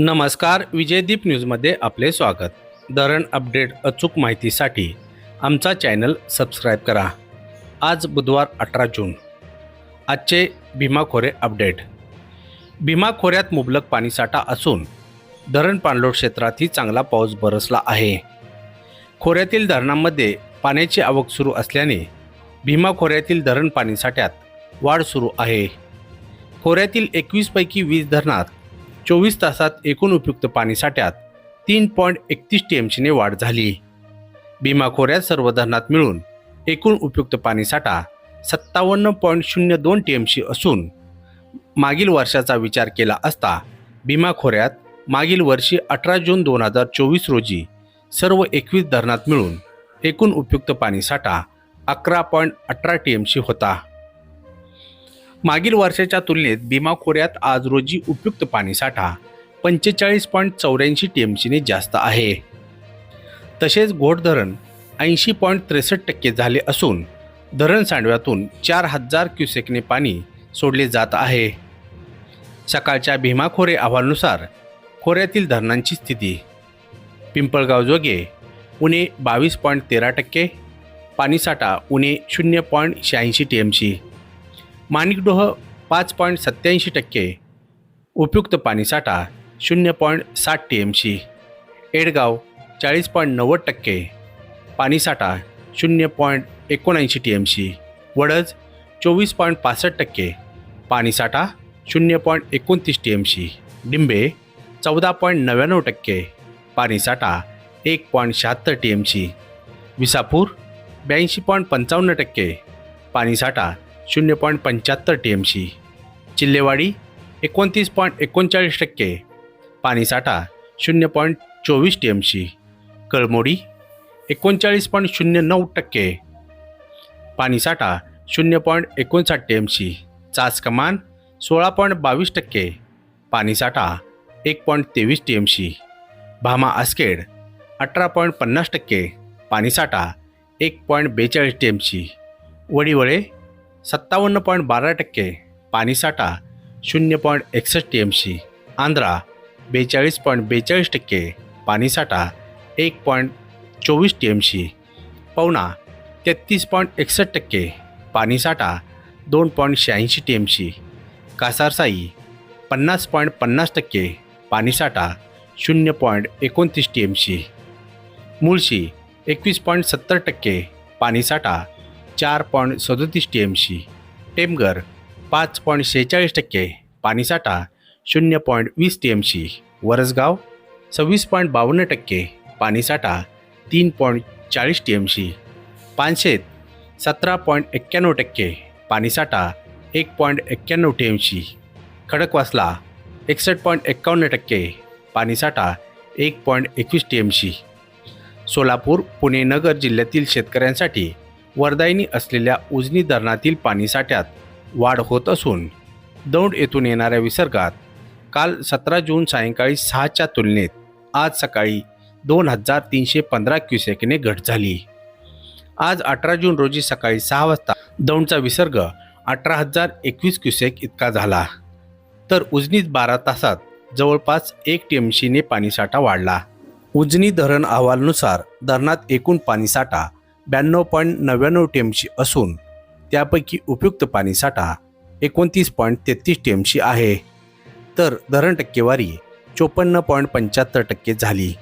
नमस्कार विजयदीप न्यूजमध्ये आपले स्वागत. धरण अपडेट अचूक माहितीसाठी आमचा चॅनल सबस्क्राईब करा. आज बुधवार अठरा जून. आजचे भीमा खोरे अपडेट. भीमा खोऱ्यात मुबलक पाणीसाठा असून धरण पाणलोट क्षेत्रातही चांगला पाऊस बरसला आहे. खोऱ्यातील धरणांमध्ये पाण्याची आवक सुरू असल्याने भीमा खोऱ्यातील धरण पाणीसाठ्यात वाढ सुरू आहे. खोऱ्यातील एकवीसपैकी वीस धरणात चोवीस तासात एकूण उपयुक्त पाणी साठ्यात तीन पॉईंट एकतीस टी एम सीने वाढ झाली. भीमा खोऱ्यात सर्व धरणात मिळून एकूण उपयुक्त पाणीसाठा सत्तावन्न पॉईंट शून्य दोन टी एम सी असून मागील वर्षाचा विचार केला असता भीमा खोऱ्यात मागील वर्षी अठरा जून दोन हजार चोवीस रोजी सर्व एकवीस धरणात मिळून एकूण उपयुक्त पाणीसाठा अकरा पॉईंट अठरा टी एम सी होता. मागील वर्षाच्या तुलनेत भीमा खोऱ्यात आज रोजी उपयुक्त पाणीसाठा पंचेचाळीस पॉईंट चौऱ्याऐंशी टी एम सीने जास्त आहे. तसेच घोट धरण ऐंशी पॉईंट त्रेसष्ट टक्के झाले असून धरण सांडव्यातून चार हजार क्युसेकने पाणी सोडले जात आहे. सकाळच्या भीमा खोरे खोऱ्यातील धरणांची स्थिती. पिंपळगाव जोगे उणे बावीस पॉईंट तेरा टक्के पाणीसाठा उणे शून्य पॉईंट शहाऐंशी टी एम सी माणिकडोह पाच पॉईंट सत्याऐंशी टक्के उपयुक्त पाणीसाठा शून्य पॉईंट साठ टी एम सी एडगाव चाळीस पॉईंट नव्वद टक्के पाणीसाठा शून्य पॉईंट एकोणऐंशी टी एम सी वडज चोवीस पॉईंट पासष्ट टक्के पाणीसाठा शून्य पॉईंट एकोणतीस टी एम सी डिंबे चौदा पॉईंट नव्याण्णव टक्के पाणीसाठा एक पॉईंट शहात्तर टी एम सी विसापूर ब्याऐंशी पॉईंट पंचावन्न टक्के पाणीसाठा शून्य पॉईंट पंच्याहत्तर टी एम सी चिल्लेवाडी एकोणतीस पॉईंट एकोणचाळीस टक्के. पाणीसाठा शून्य पॉईंट चोवीस टी एम सी कळमोडी एकोणचाळीस पॉईंट शून्य नऊ टक्के. पाणीसाठा शून्य पॉईंट एकोणसाठ टी एम सी चास कमान सोळा पॉईंट बावीस टक्के. पाणीसाठा एक पॉईंट तेवीस T M C Bhama Askhed अठरा पॉईंट पन्नास टक्के. पाणीसाठा एक पॉईंट बेचाळीस टी एम सी वडिवळे सत्तावन्न पॉईंट बारा टक्के पाणीसाठा शून्य पॉईंट एकसष्ट टी एम सी आंध्रा बेचाळीस पॉईंट बेचाळीस टक्के पाणीसाठा एक पॉईंट चोवीस टी एम सी पवना तेहतीस पॉईंट एकसष्ट टक्के पाणीसाठा दोन पॉईंट शहाऐंशी टी एम सी कासारसाई पन्नास पॉईंट पन्नास टक्के पाणीसाठा शून्य पॉईंट एकोणतीस टी एम सी मुळशी एकवीस पॉईंट सत्तर टक्के पाणीसाठा चार पॉईंट सदोतीस टी एम सी टेमगर पाच पॉईंट शेहेचाळीस टक्के. पाणीसाठा शून्य पॉईंट वीस टी एम सी वरसगाव सव्वीस पॉईंट बावन्न टक्के. पाणीसाठा तीन पॉईंट चाळीस टी एम सी पानशेत सतरा पॉईंट एक्क्याण्णव टक्के. पाणीसाठा एक पॉईंट एक्क्याण्णव टी एम सी खडकवासला एकसष्ट पॉईंट एक्कावन्न टक्के. पाणीसाठा एक पॉईंट एकवीस T M C Solapur Pune Nagar जिल्ह्यातील शेतकऱ्यांसाठी वरदायिनी असलेल्या उजनी धरणातील पाणीसाठ्यात वाढ होत असून दौंड येथून येणाऱ्या विसर्गात काल सतरा जून सायंकाळी सहाच्या तुलनेत आज सकाळी दोन हजार तीनशे पंधरा क्युसेकने घट झाली. आज अठरा जून रोजी सकाळी सहा वाजता दौंडचा विसर्ग अठरा हजार एकवीस क्युसेक इतका झाला. तर उजनीत बारा तासात जवळपास एक टी एम सीने पाणीसाठा वाढला. उजनी धरण अहवालनुसार धरणात एकूण पाणीसाठा ब्याण्णव पॉईंट नव्याण्णव टी एमची असून त्यापैकी उपयुक्त पाणीसाठा एकोणतीस पॉईंट तेहतीस टी एमची आहे. तर धरण टक्केवारी चोपन्न पॉईंट पंच्याहत्तर टक्के झाली.